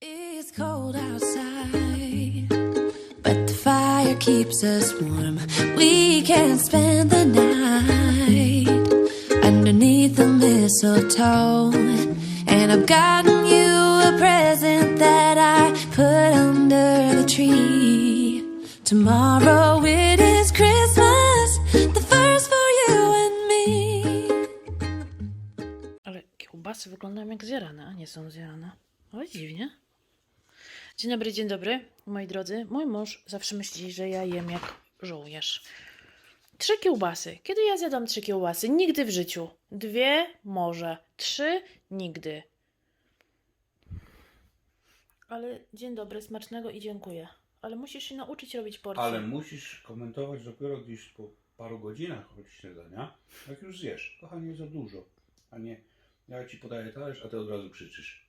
It's cold outside, but the fire keeps us warm. We can spend the night underneath the mistletoe. And I've gotten you a present that I put under the tree. Tomorrow it is Christmas, the first for you and me. Ale kiełbasy wyglądają jak zjarane, a nie są zjarane. Ale dziwnie. Dzień dobry, dzień dobry, moi drodzy. Mój mąż zawsze myśli, że ja jem jak żołnierz. Trzy kiełbasy. Kiedy ja zjadam trzy kiełbasy? Nigdy w życiu. Dwie może. Trzy nigdy. Ale dzień dobry, smacznego i dziękuję. Ale musisz się nauczyć robić porcje. Ale musisz komentować dopiero gdzieś po paru godzinach od śniadania, jak już zjesz. Kochanie, za dużo. A nie, ja ci podaję talerz, a ty od razu krzyczysz.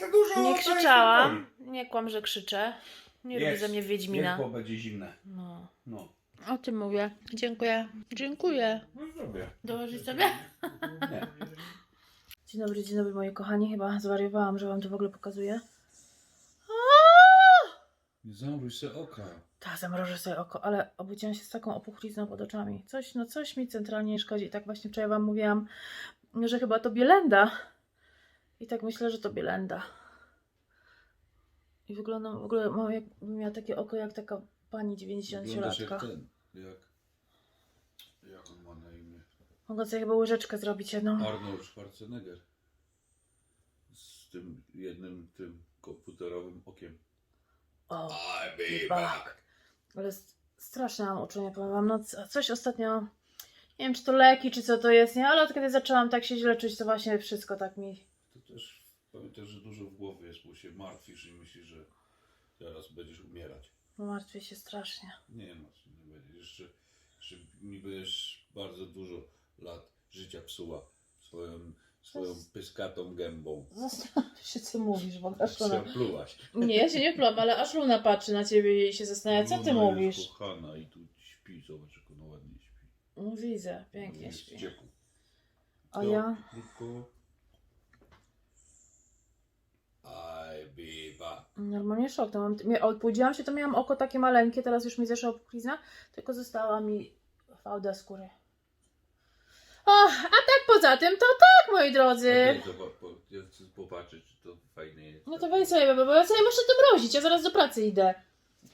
Za dużo! Nie krzyczałam. Nie kłam, że krzyczę. Nie robię Jedz, ze mnie Wiedźmina. Bo będzie zimne. No. No. O tym mówię. Dziękuję. Dziękuję. No zrobię. Dołożyć sobie? Nie. Dzień dobry, dzień dobry moi kochani. Chyba zwariowałam, że wam to w ogóle pokazuję. Nie zamruj się oka. Ta, zamrożę sobie oko, ale obudziłam się z taką opuchlizną pod oczami. Coś, no coś mi centralnie nie szkodzi. I tak właśnie wczoraj wam mówiłam, że chyba to bielenda. I tak myślę, że to bielenda. I wyglądam w ogóle, mam jakbym miała takie oko jak taka pani Wyglądasz jak 90-latka. ten, jak... Jak on ma na imię? Mogę sobie chyba łyżeczkę zrobić jedną. Arnold Schwarzenegger. Z tym jednym tym komputerowym okiem. O. I'll be back. Ale straszne mam uczucie, powiem wam. No coś ostatnio, nie wiem czy to leki, czy co to jest, nie? Ale od kiedy zaczęłam tak się źle czuć, to właśnie wszystko tak mi... Pamiętaj, że dużo w głowie jest, bo się martwisz i myślisz, że zaraz będziesz umierać. Martwię się strasznie. Nie no, nie będziesz. Jeszcze, jeszcze mi będziesz bardzo dużo lat życia psuła swoją, swoją pyskatą gębą. Zastanawiam się, co mówisz, bo aż Luna... Przeplułaś. Nie, ja się nie plom, ale aż Luna patrzy na ciebie i się zastanawia, co ty Luna mówisz? Jest kochana i tu śpi, zobacz jak ona ładnie śpi. No, Widzę, pięknie jest śpi. ciepło. A ja... Tylko... I'll be back. Normalnie szok. To mam, się, to miałam oko takie maleńkie, teraz już mi zeszła opuchlizna, tylko została mi fałda skóry. O, a tak poza tym, to tak, moi drodzy. Po, ja chcę popatrzeć, czy to fajne jest. No to wejdź sobie, bo ja sobie muszę to mrozić, ja zaraz do pracy idę.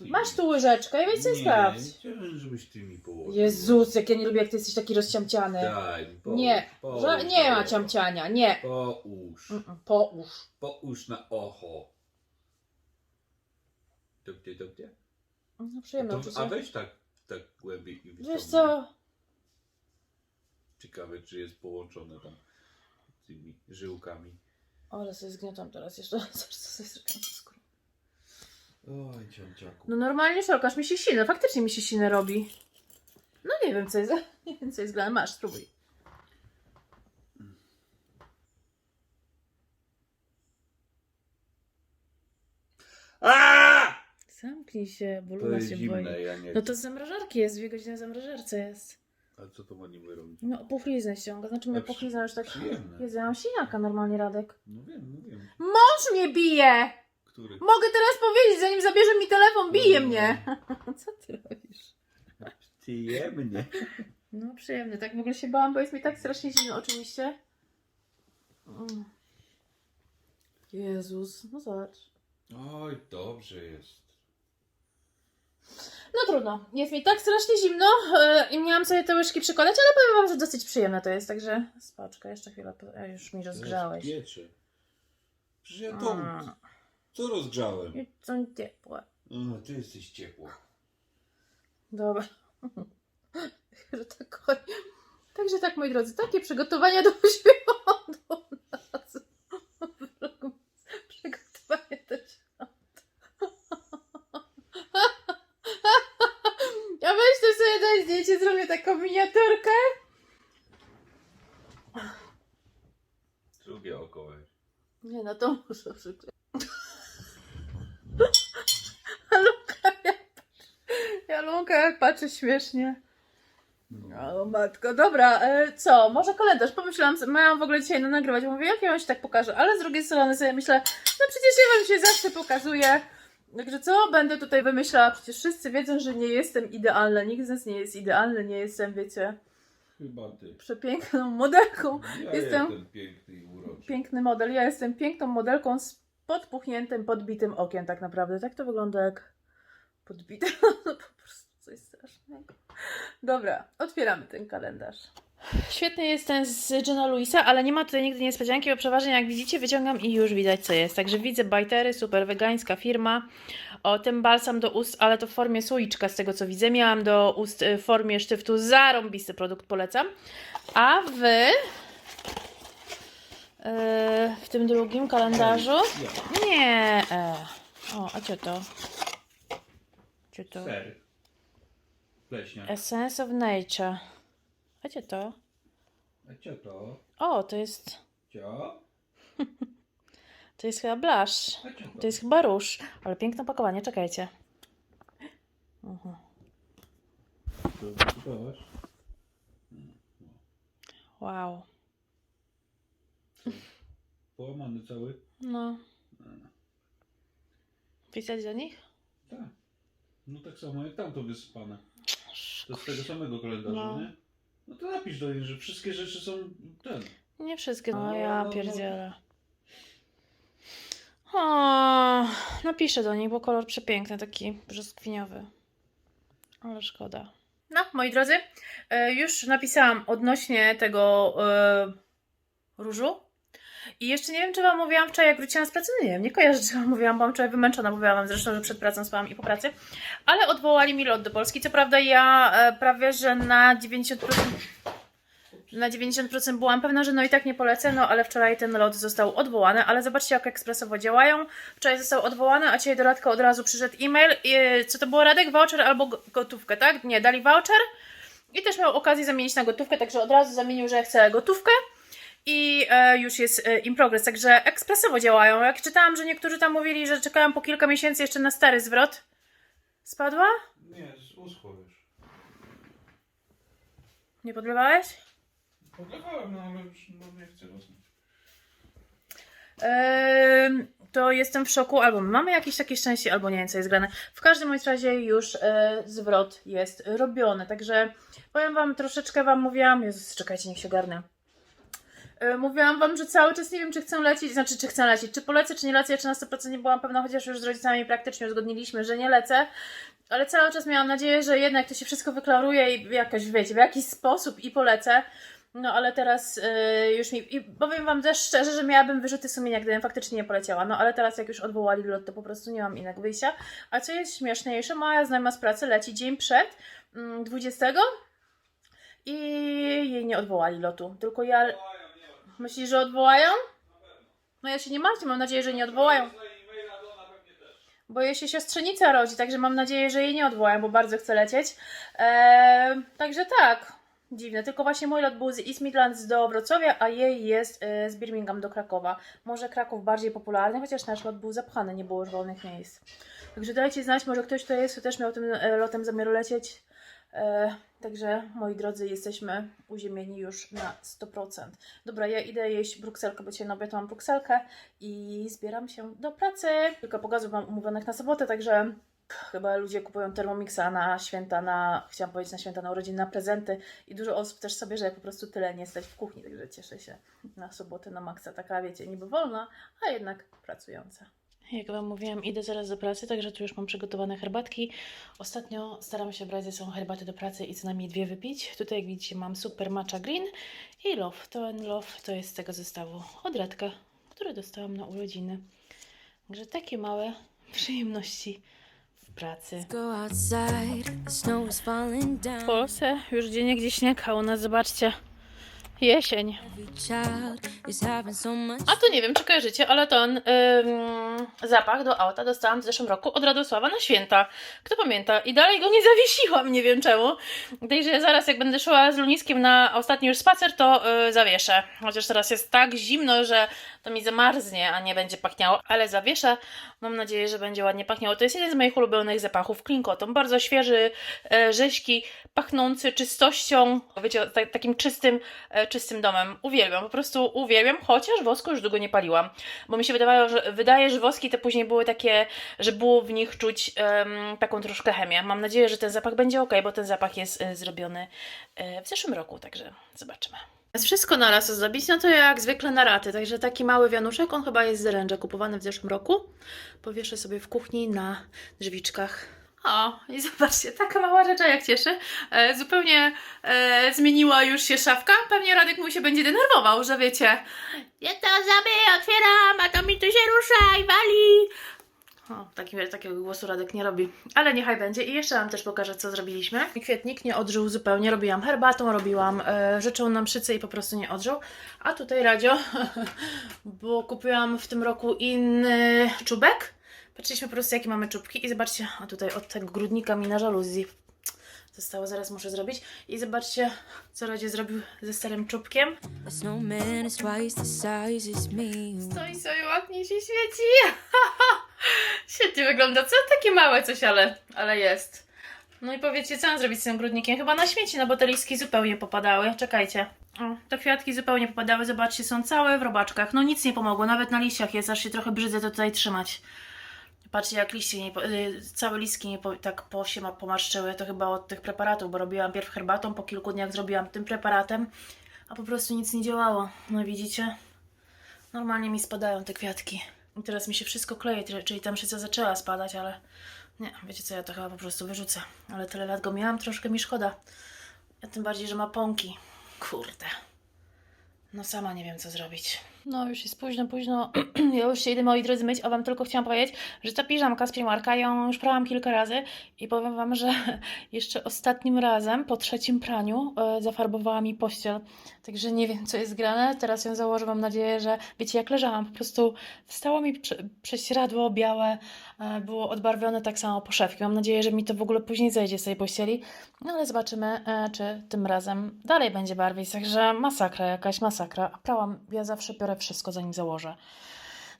Masz tu łyżeczkę i wejdź sobie nie, sprawdź. Nie, chciałem, żebyś ty mi położył. Jezus, jak ja nie lubię, jak ty jesteś taki rozciamciany. Daj, mi połóż, Nie, połóż ża- nie ma ciamciania, nie. Połóż. Mm-mm, Połóż. Połóż na ocho. Dobdzie, dobdzie. No przyjemne To, uczucie. a weź tak, tak głębiej i Wiesz wyciągnij. co, Ciekawe, czy jest połączone tam tymi żyłkami. ale sobie zgniatam teraz jeszcze, zobacz co sobie zrobiłam. Oj, ciąciaku. No normalnie szokasz, mi się sinę, faktycznie mi się sinę robi. No nie wiem co jest, nie wiem co jest grane, masz, spróbuj. A! Zamknij się, bo To Luna jest się zimne, boi. ja nie No to z zamrażarki jest, dwie godziny w zamrażarce jest. A co to ma niby robić? No opuchliznę ściąga, znaczy mnie No, opuchlizna już tak... przyjemne. Jezu, ja mam siniaka normalnie, Radek. No wiem, no wiem. Mąż mnie bije! Który? Mogę teraz powiedzieć, zanim zabierze mi telefon, bije No. mnie! Co ty robisz? Przyjemnie. No przyjemny, tak w ogóle się bałam, bo jest mi tak strasznie zimno, oczywiście. Mm. Jezus, no zobacz. Oj, dobrze jest. No trudno, jest mi tak strasznie zimno yy, i miałam sobie te łyżki przykładać, ale powiem wam, że dosyć przyjemne to jest, także spaczka, jeszcze chwilę, po- już mi rozgrzałeś. Piecze. Przecież ja to... Mm. Co rozgrzałem? Są ciepłe. O, ty jesteś ciepło. Dobra. Że tak. Także tak, moi drodzy, takie przygotowania do świąt u nas. Przygotowania do świąt. Ja weź tu sobie daj zdjęcie, zrobię taką miniaturkę. Drugie oko weź. Nie, no to muszę przykleić. Jak patrzy śmiesznie. O matko, dobra, e, co? Może kalendarz? Pomyślałam, sobie- miałam w ogóle dzisiaj no, nagrywać, mówię, jak ja wam się tak pokażę, ale z drugiej strony sobie myślę, no przecież ja wam się zawsze pokazuję. Także co będę tutaj wymyślała? Przecież wszyscy wiedzą, że nie jestem idealna, nikt z nas nie jest idealny, nie jestem, wiecie, Chyba ty. przepiękną modelką. Ja Jestem- jestem piękny i uroczy. Piękny model, ja jestem piękną modelką z podpuchniętym, podbitym okiem tak naprawdę. Tak to wygląda jak podbite. Dobra, otwieramy ten kalendarz. Świetny jest ten z Jenna Louisa, ale nie ma tutaj nigdy niespodzianki, bo przeważnie jak widzicie wyciągam i już widać co jest. Także widzę bajtery, super wegańska firma. O, ten balsam do ust, ale to w formie słoiczka z tego co widzę. Miałam do ust y, w formie sztyftu, zarąbisty produkt, polecam. A wy y, w tym drugim kalendarzu nie. E. O, a co to? Co to? Ser. Pleśnia. Essence of Nature. A co to? A co to? O, to jest. Co? To jest chyba blush. A co to? To jest chyba róż. Ale piękne opakowanie, czekajcie. Mhm. To? Wow. Połamany cały? No. Pisać do nich? Tak. No tak samo jak tamto wysypane. To z tego samego kalendarza, No. nie? No to napisz do niej, że wszystkie rzeczy są ten. Nie wszystkie. No No, ja no, pierdzielę. O, napiszę do niej, bo kolor przepiękny, taki brzoskwiniowy. Ale szkoda. No, moi drodzy, e, już napisałam odnośnie tego e, różu. I jeszcze nie wiem, czy Wam mówiłam wczoraj, jak wróciłam z pracy. No nie wiem, nie kojarzę, czy Wam mówiłam, byłam wczoraj wymęczona, mówiłam Wam zresztą, że przed pracą spałam i po pracy. Ale odwołali mi lot do Polski. Co prawda ja e, prawie, że na 90%... Na 90% byłam pewna, że no i tak nie polecę, no ale wczoraj ten lot został odwołany, ale zobaczcie jak ekspresowo działają. Wczoraj został odwołany, a dzisiaj do Radka od razu przyszedł e-mail. I, co to było Radek? Voucher albo go- gotówkę, tak? Nie, dali voucher i też miał okazję zamienić na gotówkę, także od razu zamienił, że chce gotówkę. I e, już jest e, in progress, także ekspresowo działają. Jak czytałam, że niektórzy tam mówili, że czekają po kilka miesięcy jeszcze na stary zwrot. Spadła? Nie, uschło już. Nie podlewałeś? Podlewałem, no ale już no, nie chcę rosnąć. To jestem w szoku, albo my mamy jakieś takie szczęście, albo nie wiem, co jest grane. W każdym bądź razie już e, zwrot jest robiony, także powiem Wam, troszeczkę Wam mówiłam, Jezus, czekajcie, niech się ogarnę. E, Mówiłam Wam, że cały czas nie wiem, czy chcę lecieć, znaczy, czy chcę lecieć, czy polecę, czy nie lecę, ja czy na 100% nie byłam pewna, chociaż już z rodzicami praktycznie uzgodniliśmy, że nie lecę, ale cały czas miałam nadzieję, że jednak to się wszystko wyklaruje i jakoś, wiecie, w jakiś sposób i polecę. No ale teraz y, już mi. I powiem Wam też szczerze, że miałabym wyrzuty sumienia, gdybym faktycznie nie poleciała. No ale teraz, jak już odwołali lot, to po prostu nie mam innego wyjścia. A co jest śmieszniejsze, moja znajoma z pracy leci dzień przed mm, 20 i jej nie odwołali lotu. Tylko ja. Myślisz, że odwołają? No ja się nie martwię, mam nadzieję, że nie odwołają. Bo jej się siostrzenica rodzi, także mam nadzieję, że jej nie odwołają, bo bardzo chcę lecieć. Eee, także tak, dziwne. Tylko właśnie mój lot był z East Midlands do Wrocławia, a jej jest e, z Birmingham do Krakowa. Może Kraków bardziej popularny, chociaż nasz lot był zapchany, nie było już wolnych miejsc. Także dajcie znać, może ktoś, kto jest, kto też miał tym e, lotem zamiaru lecieć. E, także, moi drodzy, jesteśmy uziemieni już na 100%. Dobra, ja idę jeść brukselkę, bo dzisiaj na obiad mam brukselkę i zbieram się do pracy. Kilka pokazów mam umówionych na sobotę, także chyba ludzie kupują Thermomixa na święta, na, chciałam powiedzieć na święta, na urodziny, na prezenty i dużo osób też sobie, że po prostu tyle nie stać w kuchni, także cieszę się na sobotę, na maksa, taka wiecie, niby wolna, a jednak pracująca. Jak Wam mówiłam, idę zaraz do pracy, także tu już mam przygotowane herbatki. Ostatnio staram się brać ze sobą herbaty do pracy i co najmniej dwie wypić. Tutaj jak widzicie mam Super Matcha Green i Love. Ten Love to jest z tego zestawu od Radka, który dostałam na urodziny. Także takie małe przyjemności w pracy. W. Polsce już gdzie niegdzie śnieg, a u nas zobaczcie, Jesień. A tu nie wiem, czy kojarzycie, ale ten ym, zapach do auta dostałam w zeszłym roku od Radosława na święta. Kto pamięta? I dalej go nie zawiesiłam, nie wiem czemu. Także zaraz jak będę szła z Luniskiem na ostatni już spacer, to y, zawieszę. Chociaż teraz jest tak zimno, że to mi zamarznie, a nie będzie pachniało. Ale zawieszę. Mam nadzieję, że będzie ładnie pachniało. To jest jeden z moich ulubionych zapachów. Klinkotą. Bardzo świeży, e, rzeźki, pachnący czystością. Wiecie, ta, takim czystym, e, czystym domem. Uwielbiam, po prostu uwielbiam, chociaż wosku już długo nie paliłam. Bo mi się wydawało, że, wydaje, że woski te później były takie, że było w nich czuć em, taką troszkę chemię. Mam nadzieję, że ten zapach będzie ok, bo ten zapach jest e, zrobiony e, w zeszłym roku, także zobaczymy. Jest wszystko na raz zdobić, no to jak zwykle na raty. Także taki mały wianuszek, on chyba jest z ręcza, kupowany w zeszłym roku. Powieszę sobie w kuchni na drzwiczkach. O, i zobaczcie, taka mała rzecz, jak cieszy. E, zupełnie e, zmieniła już się szafka. Pewnie Radek mu się będzie denerwował, że wiecie, ja to sobie otwieram, a to mi tu się rusza i wali. O, taki, takiego głosu Radek nie robi, ale niechaj będzie. I jeszcze Wam też pokażę, co zrobiliśmy. Kwietnik nie odżył zupełnie. Robiłam herbatą, robiłam e, rzeczą na mszycy i po prostu nie odżył. A tutaj Radzio, bo kupiłam w tym roku inny czubek. Patrzyliśmy po prostu, jakie mamy czubki i zobaczcie, a tutaj od tego grudnika mi na żaluzji zostało, zaraz muszę zrobić. I zobaczcie, co Radzie zrobił ze starym czubkiem. Stoi sobie ładnie się świeci. Świetnie wygląda. Co takie małe coś, ale, ale jest. No i powiedzcie, co mam zrobić z tym grudnikiem? Chyba na śmieci, no bo te listki zupełnie popadały. Czekajcie. O, te kwiatki zupełnie popadały. Zobaczcie, są całe w robaczkach. No nic nie pomogło, nawet na liściach jest, aż się trochę brzydzę to tutaj trzymać. Patrzcie, jak liście, nie, y, całe listki nie tak po się ma- pomarszczyły. To chyba od tych preparatów, bo robiłam pierw herbatą, po kilku dniach zrobiłam tym preparatem, a po prostu nic nie działało. No widzicie? Normalnie mi spadają te kwiatki. I teraz mi się wszystko kleje, czyli tam się zaczęła spadać, ale nie, wiecie co, ja to chyba po prostu wyrzucę. Ale tyle lat go miałam, troszkę mi szkoda. A tym bardziej, że ma pąki. Kurde. No sama nie wiem, co zrobić. No już jest późno, późno. ja już się idę, moi drodzy, myć, a Wam tylko chciałam powiedzieć, że ta piżamka z Primarka, ją już prałam kilka razy i powiem Wam, że jeszcze ostatnim razem, po trzecim praniu, e, zafarbowała mi pościel. Także nie wiem, co jest grane. Teraz ją założę, mam nadzieję, że wiecie, jak leżałam, po prostu wstało mi prze, prześcieradło białe, e, było odbarwione tak samo poszewki. Mam nadzieję, że mi to w ogóle później zejdzie z tej pościeli. No ale zobaczymy, e, czy tym razem dalej będzie barwić. Także masakra jakaś, masakra. A prałam, ja zawsze biorę wszystko, zanim założę.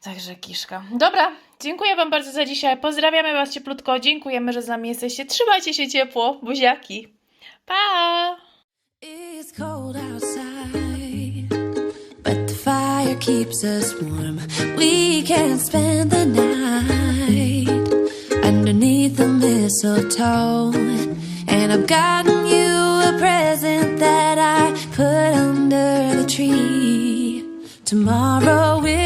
Także kiszka. Dobra, dziękuję Wam bardzo za dzisiaj. Pozdrawiamy Was cieplutko. Dziękujemy, że z nami jesteście. Trzymajcie się ciepło, buziaki. Pa! It's cold outside, but the fire keeps us warm. We can spend the night underneath the mistletoe. And I've gotten you a present that I put under the tree. Tomorrow is.